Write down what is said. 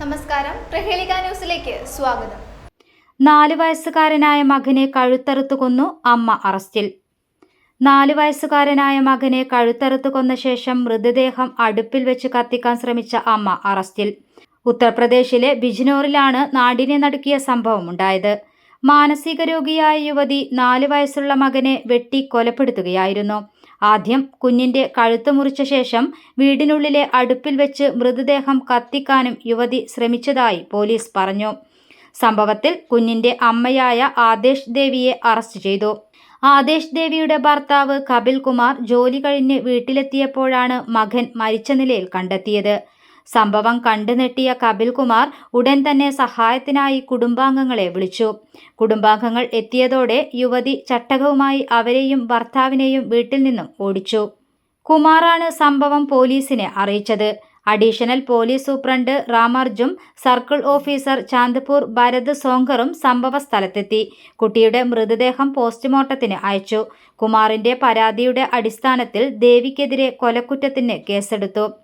നമസ്കാരം. പ്രഹേളിക ന്യൂസിലേക്ക് സ്വാഗതം. നാല് വയസ്സുകാരനായ മകനെ കഴുത്തറുത്ത് കൊന്നു അമ്മ അറസ്റ്റിൽ. നാല് വയസ്സുകാരനായ മകനെ കഴുത്തറുത്ത് കൊന്ന ശേഷം മൃതദേഹം അടുപ്പിൽ വെച്ച് കത്തിക്കാൻ ശ്രമിച്ച അമ്മ അറസ്റ്റിൽ. ഉത്തർപ്രദേശിലെ ബിജ്നോറിലാണ് നാടിനെ നടുക്കിയ സംഭവമുണ്ടായത്. മാനസിക രോഗിയായ യുവതി നാല് വയസ്സുള്ള മകനെ വെട്ടി കൊലപ്പെടുത്തുകയായിരുന്നു. ആദ്യം കുഞ്ഞിന്റെ കഴുത്ത് മുറിച്ച ശേഷം വീടിനുള്ളിലെ അടുപ്പിൽ വെച്ച് മൃതദേഹം കത്തിക്കാനും യുവതി ശ്രമിച്ചതായി പോലീസ് പറഞ്ഞു. സംഭവത്തിൽ കുഞ്ഞിന്റെ അമ്മയായ ആദേശ് ദേവിയെ അറസ്റ്റ് ചെയ്തു. ആദേശ് ദേവിയുടെ ഭർത്താവ് കപിൽ കുമാർ ജോലി കഴിഞ്ഞ് വീട്ടിലെത്തിയപ്പോഴാണ് മകൻ മരിച്ച നിലയിൽ കണ്ടെത്തിയത്. സംഭവം കണ്ടുനെട്ടിയ കപിൽ കുമാർ ഉടൻ തന്നെ സഹായത്തിനായി കുടുംബാംഗങ്ങളെ വിളിച്ചു. കുടുംബാംഗങ്ങൾ എത്തിയതോടെ യുവതി ചട്ടകവുമായി അവരെയും ഭർത്താവിനെയും വീട്ടിൽ നിന്നും ഓടിച്ചു. കുമാറാണ് സംഭവം പോലീസിനെ അറിയിച്ചത്. അഡീഷണൽ പോലീസ് സൂപ്രണ്ട് റാമർജും സർക്കിൾ ഓഫീസർ ചാന്ദ്പൂർ ഭരത് സോങ്കറും സംഭവ സ്ഥലത്തെത്തി. കുട്ടിയുടെ മൃതദേഹം പോസ്റ്റ്മോർട്ടത്തിന് അയച്ചു. കുമാറിന്റെ പരാതിയുടെ അടിസ്ഥാനത്തിൽ ദേവിക്കെതിരെ കൊലക്കുറ്റത്തിന് കേസെടുത്തു.